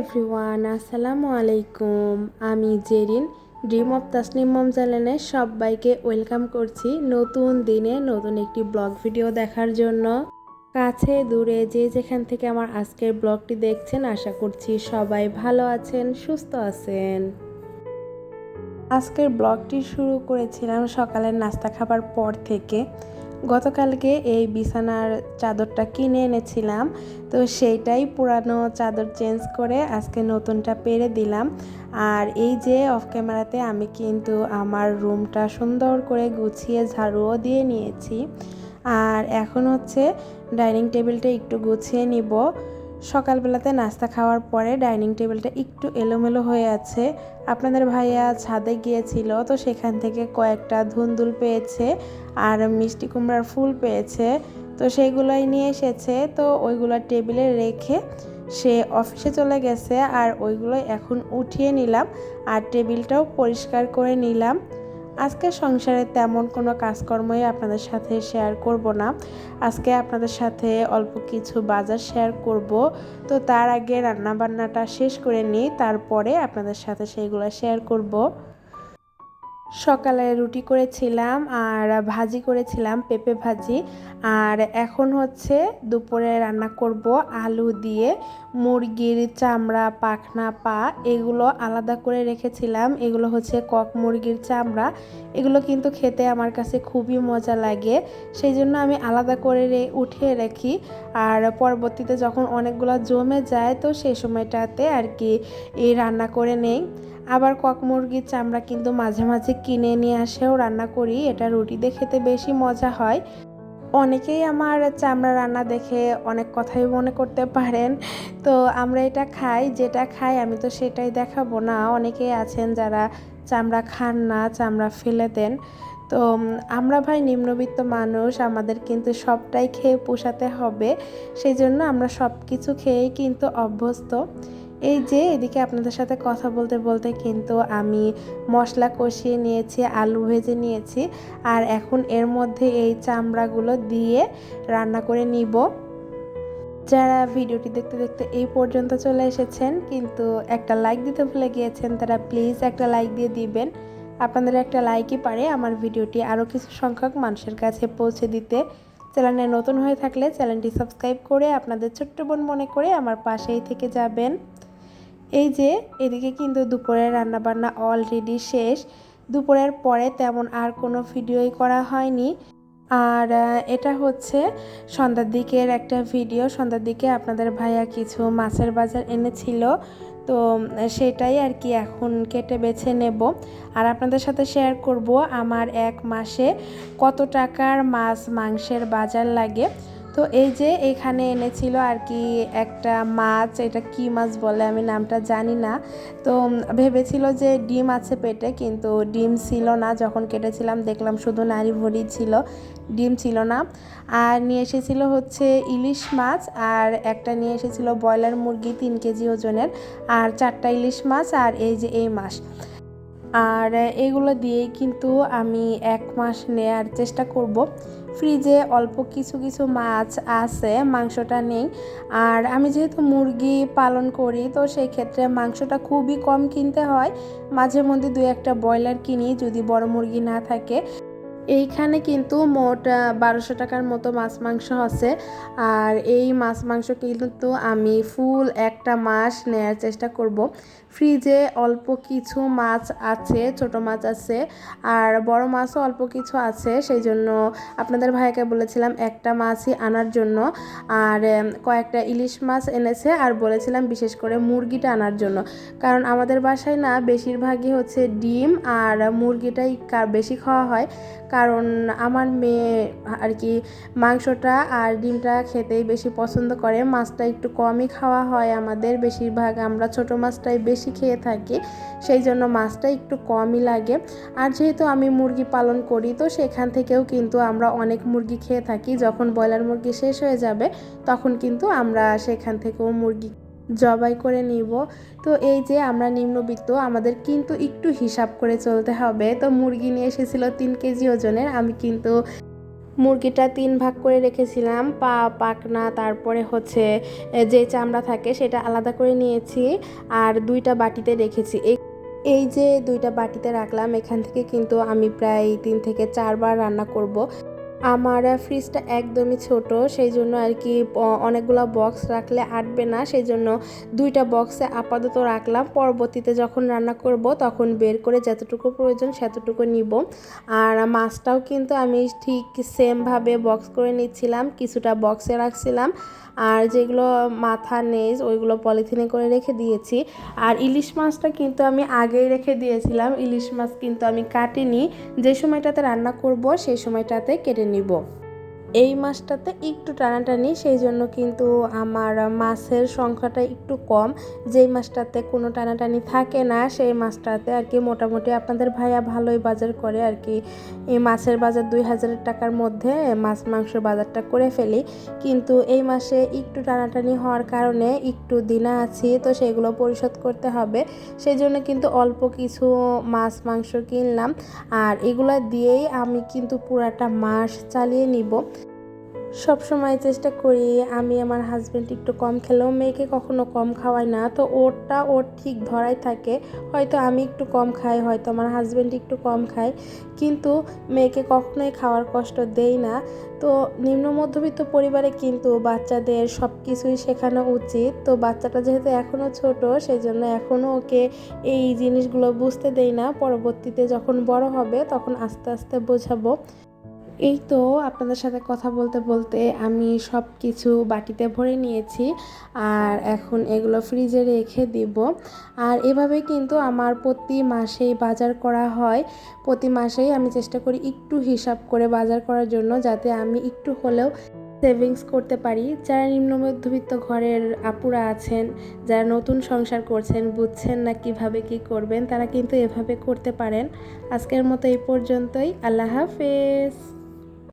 Everyone, আসসালামু আলাইকুম। আমি Zerin dream of Tasnim mom চ্যানেলে সবাইকে ওয়েলকাম করছি নতুন দিনে নতুন একটি ব্লগ ভিডিও দেখার জন্য। কাছে, দূরে, যে যেখান থেকে আমার আজকের ব্লগটি দেখছেন, আশা করছি সবাই ভালো আছেন, সুস্থ আছেন। আজকের ব্লগটি শুরু করেছিলাম সকালের নাস্তা খাবার পর থেকে। গতকালকে এই বিছানার চাদরটা কিনে এনেছিলাম। তো সেইটাই পুরানো চাদর চেঞ্জ করে আজকে নতুনটা পেরে দিলাম। আর এই যে অফ ক্যামেরাতে আমি কিন্তু আমার রুমটা সুন্দর করে গুছিয়ে ঝাড়ুও দিয়ে নিয়েছি। আর এখন হচ্ছে ডাইনিং টেবিলটা একটু গুছিয়ে নিব। সকালবেলাতে নাস্তা খাওয়ার পরে ডাইনিং টেবিলটা একটু এলোমেলো হয়ে আছে। আপনাদের ভাইয়া ছাদে গিয়েছিল, তো সেখান থেকে কয়েকটা ধুন্দুল পেয়েছে আর মিষ্টি কুমড়ার ফুল পেয়েছে। তো সেইগুলোই নিয়ে এসেছে, তো ওইগুলো টেবিলে রেখে সে অফিসে চলে গেছে আর ওইগুলো এখন উঠিয়ে নিলাম আর টেবিলটাও পরিষ্কার করে নিলাম। আজকে সংসারে তেমন কোনো কাজকর্মই আপনাদের সাথে শেয়ার করব না। আজকে আপনাদের সাথে অল্প কিছু বাজার শেয়ার করব। তো তার আগে রান্নাবান্নাটা শেষ করে নিই, তারপরে আপনাদের সাথে সেইগুলো শেয়ার করব। সকালে রুটি করেছিলাম আর ভাজি করেছিলাম, পেঁপে ভাজি। আর এখন হচ্ছে দুপুরে রান্না করব আলু দিয়ে। মুরগির চামড়া, পাখনা, পা, এগুলো আলাদা করে রেখেছিলাম। এগুলো হচ্ছে কক মুরগির চামড়া। এগুলো কিন্তু খেতে আমার কাছে খুবই মজা লাগে। সেই জন্য আমি আলাদা করে উঠিয়ে রাখি। আর পরবর্তীতে যখন অনেকগুলো জমে যায়, তো সেই সময়টাতে আর কি এই রান্না করে নেই। আবার কক মুরগির চামড়া কিন্তু মাঝে মাঝে কিনে নিয়ে আসেও রান্না করি। এটা রুটিতে খেতে বেশি মজা হয়। অনেকেই আমার চামড়া রান্না দেখে অনেক কথাই মনে করতে পারেন। তো আমরা এটা খাই, যেটা খাই আমি তো সেটাই দেখাবো না। অনেকেই আছেন যারা চামড়া খান না, চামড়া ফেলে দেন। তো আমরা ভাই নিম্নবিত্ত মানুষ, আমাদের কিন্তু সবটাই খেয়ে পোষাতে হবে। সেই জন্য আমরা সব কিছু খেয়েই কিন্তু অভ্যস্ত। এই যে এদিকে আপনাদের সাথে কথা বলতে বলতে কিন্তু আমি মশলা কষিয়ে নিয়েছি, আলু ভেজে নিয়েছি। আর এখন এর মধ্যে এই চামড়াগুলো দিয়ে রান্না করে নিব। যারা ভিডিওটি দেখতে দেখতে এই পর্যন্ত চলে এসেছেন, কিন্তু একটা লাইক দিতে ভুলে গিয়েছেন, তারা প্লিজ একটা লাইক দিয়ে দিবেন। আপনাদের একটা লাইকই পারে আমার ভিডিওটি আরও কিছু সংখ্যক মানুষের কাছে পৌঁছে দিতে। চ্যানেলে নতুন হয়ে থাকলে চ্যানেলটি সাবস্ক্রাইব করে আপনাদের ছোট্ট বোন মনে করে আমার পাশেই থেকে যাবেন। এই যে, এদিকে কিন্তু দুপুরের রান্নাবান্না অলরেডি শেষ। দুপুরের পরে তেমন আর কোনো ভিডিওই করা হয়নি। আর এটা হচ্ছে সন্ধ্যার দিকের একটা ভিডিও সন্ধ্যার দিকে আপনাদের ভাইয়া কিছু মাছের বাজার এনেছিল। তো, সেটাই আর কি এখন কেটে বেছে নেব। আর আপনাদের সাথে শেয়ার করব আমার এক মাসে কত টাকার মাছ মাংসের বাজার লাগে। তো এই যে এখানে এনেছিল আর কি একটা মাছ, এটা কি মাছ বলে আমি নামটা জানি না। তো ভেবেছিল যে ডিম আছে পেটে, কিন্তু ডিম ছিল না। যখন কেটেছিলাম দেখলাম শুধু নারী ভরি ছিল, ডিম ছিল না। আর নিয়ে এসেছিল হচ্ছে ইলিশ মাছ, আর একটা নিয়ে এসেছিল ব্রয়লার মুরগি তিন কেজি ওজনের, আর চারটা ইলিশ মাছ, আর এই যে এই মাছ। আর এগুলো দিয়েই কিন্তু আমি এক মাস নেয়ার চেষ্টা করব। ফ্রিজে অল্প কিছু কিছু মাছ আছে, মাংসটা নেই। আর আমি যেহেতু মুরগি পালন করি, তো সেই ক্ষেত্রে মাংসটা খুবই কম কিনতে হয়। মাঝে মধ্যে দু একটা ব্রয়লার কিনি, যদি বড় মুরগি না থাকে। এইখানে কিন্তু মোট বারোশো টাকার মতো মাছ মাংস আছে। আর এই মাছ মাংস কিন্তু আমি ফুল একটা মাস নেয়ার চেষ্টা করব। ফ্রিজে অল্প কিছু মাছ আছে, ছোট মাছ আছে, আর বড় মাছও অল্প কিছু আছে। সেই জন্য আপনাদের ভাইকে বলেছিলাম একটা মাছই আনার জন্য। আর কয়েকটা ইলিশ মাছ এনেছে আর বলেছিলাম বিশেষ করে মুরগিটা আনার জন্য। কারণ আমাদের বাসায় না বেশিরভাগই হচ্ছে ডিম, আর মুরগিটাই বেশি খাওয়া হয়। কারণ আমার মেয়ে আর কি মাংসটা আর ডিমটা খেতেই বেশি পছন্দ করে। মাছটা একটু কমই খাওয়া হয় আমাদের। বেশিরভাগ আমরা ছোট মাছটাই বেশি খেয়ে থাকি, সেই জন্য মাছটা একটু কমই লাগে। আর যেহেতু আমি মুরগি পালন করি, তো সেখান থেকেও কিন্তু আমরা অনেক মুরগি খেয়ে থাকি। যখন ব্রয়লার মুরগি শেষ হয়ে যাবে, তখন কিন্তু আমরা সেখান থেকেও মুরগি জবাই করে নিব। তো এই যে আমরা নিম্নবিত্ত, আমাদের কিন্তু একটু হিসাব করে চলতে হবে। তো মুরগি নিয়ে এসেছিল তিন কেজি ওজনের, আমি কিন্তু মুরগিটা তিন ভাগ করে রেখেছিলাম। পা পাকনা তারপরে হচ্ছে যে চামড়া থাকে সেটা আলাদা করে নিয়েছি আর দুইটা বাটিতে রেখেছি। এই এই যে দুইটা বাটিতে রাখলাম, এখান থেকে কিন্তু আমি প্রায় তিন থেকে চারবার রান্না করব। আমার ফ্রিজটা একদমই ছোট সেই জন্য আর কি অনেকগুলো বক্স রাখলে আটবে না সেই জন্য দুইটা বক্সে আপাতত রাখলাম। পরবর্তীতে যখন রান্না করব, তখন বের করে যতটুকু প্রয়োজন সেতটুকু নিব। আর মাছটাও কিন্তু আমি ঠিক সেমভাবে বক্স করে নিচ্ছিলাম, কিছুটা বক্সে রাখছিলাম। আর যেগুলো মাথা, নেজ, ওইগুলো পলিথিনে করে রেখে দিয়েছি। আর ইলিশ মাছটা কিন্তু আমি আগেই রেখে দিয়েছিলাম। ইলিশ মাছ কিন্তু আমি কাটিনি। যে সময়টাতে রান্না করব, সেই সময়টাতে কেটে নিব। এই মাছটাতে একটু টানাটানি, সেই জন্য কিন্তু আমার মাছের সংখ্যাটা একটু কম। যেই মাছটাতে কোনো টানাটানি থাকে না, সেই মাছটাতে আর কি মোটামুটি আপনাদের ভাইয়া ভালোই বাজার করে আর কি। এই মাছের বাজার দুই হাজারের টাকার মধ্যে মাছ মাংসের বাজারটা করে ফেলি। কিন্তু এই মাসে একটু টানাটানি হওয়ার কারণে একটু দিনা আছি, তো সেগুলো পরিশোধ করতে হবে। সেই জন্য কিন্তু অল্প কিছু মাছ মাংস কিনলাম। আর এগুলো দিয়েই আমি কিন্তু পুরাটা মাস চালিয়ে নিব। সব সময় চেষ্টা করি, আমি আমার হাজব্যান্ড একটু কম খেলেও মেয়েকে কখনো কম খাওয়াই না। তো ওরটা ওর ঠিক ধরাই থাকে, হয়তো আমি একটু কম খাই, হয়তো আমার হাজব্যান্ড একটু কম খায়, কিন্তু মেয়েকে কখনোই খাওয়ার কষ্ট দেই না। তো নিম্ন মধ্যবিত্ত পরিবারে কিন্তু বাচ্চাদের সব কিছুই শেখানো উচিত। তো বাচ্চাটা যেহেতু এখনও ছোট সেই জন্য এখনও ওকে এই জিনিসগুলো বুঝতে দেই না। পরবর্তীতে যখন বড় হবে, তখন আস্তে আস্তে বোঝাবো। এই তো আপনাদের সাথে কথা বলতে বলতে আমি সব কিছু বাটিতে ভরে নিয়েছি আর এখন এগুলো ফ্রিজে রেখে দিব। আর এভাবে কিন্তু আমার প্রতি মাসেই বাজার করা হয়। প্রতি মাসেই আমি চেষ্টা করি একটু হিসাব করে বাজার করার জন্য যাতে আমি একটু হলেও সেভিংস করতে পারি। যারা নিম্ন মধ্যবিত্ত ঘরের আপুরা আছেন, যারা নতুন সংসার করছেন, বুঝছেন না কীভাবে কি করবেন, তারা কিন্তু এভাবে করতে পারেন। আজকের মতো এই পর্যন্তই। আল্লাহ হাফেজ।